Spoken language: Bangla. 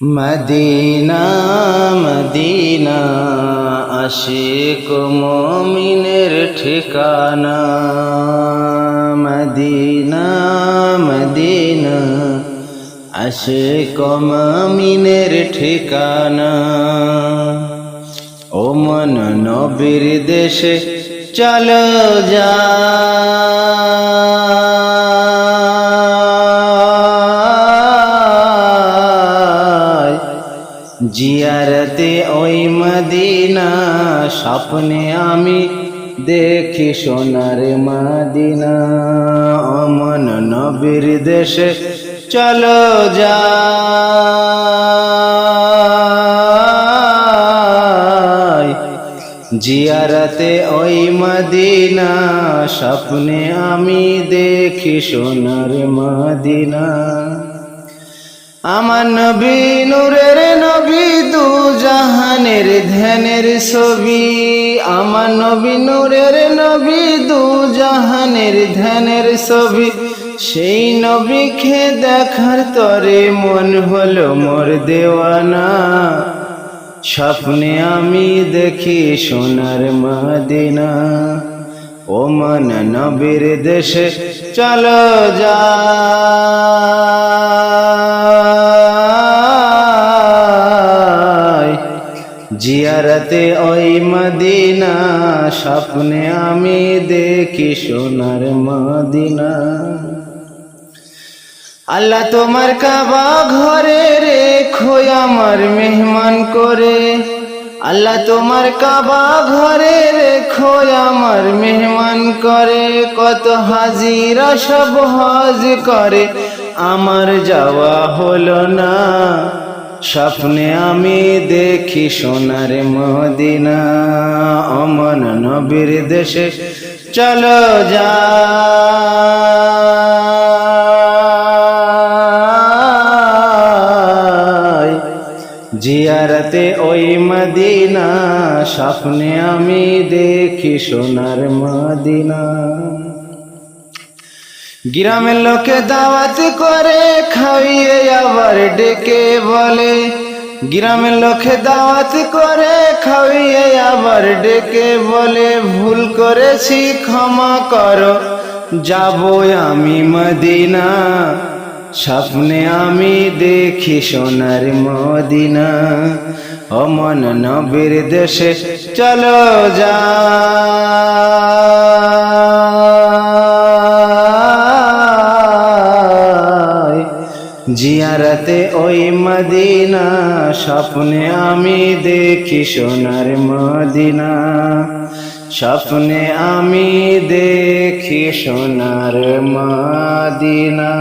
মদিনা মদিনা, আশিক মমিনের ঠিকানা। মদিনা মদিনা, আশিক মমিনের ঠিকানা। ও মন নবীর দেশে চলো যায় জিয়ারতে ওই মদিনা, স্বপ্নে আমি দেখি সোনার মদিনা। অমন নবীর দেশে চলো যাই জিয়ারতে ওই মদিনা, স্বপ্নে আমি দেখি সোনার মদিনা। আমার নবী, নূরের নবী, দু জাহানের ধ্যানের ছবি। আমার নবী, নূরের নবী, দু জাহানের ধ্যানের ছবি। সেই নবীকে দেখার তরে মন হলো মোর দেওয়ানা। স্বপ্নে আমি দেখি সোনার মদিনা। ও মন নবীর দেশে চলো যাই জিয়ারতে ওই মদিনা, স্বপ্নে আমি দেখি সোনার মদিনা। আল্লাহ তোমার কাবা ঘরে রেখো আমার মেহমান করে। আল্লাহ তোমার কাবা ঘরে রেখো আমার মেহমান করে। কত হাজিরা সব হজ করে, আমার যাওয়া হলো না। স্বপ্নে আমি দেখি সোনার মদিনা অমন নবীর দেশে। চলো যাই জিয়ারতে ওই মদিনা, স্বপ্নে আমি দেখি সোনার মদিনা। গ্রামের লোকে দাওয়াত করে, খাইয়ে আবার ডেকে বলে। গ্রামের লোকে দাওয়াত করে, খাইয়ে আবার ডেকে বলে। ভুল করেছি, ক্ষমা করো, যাব আমি মদিনা। স্বপ্নে আমি দেখি সোনার মদিনা। অমন নবীর দেশে চলো যাই জিয়ারতে ওই মদিনা স্বপ্নে আমি দেখি সোনার মদিনা। স্বপ্নে আমি দেখি সোনার মদিনা।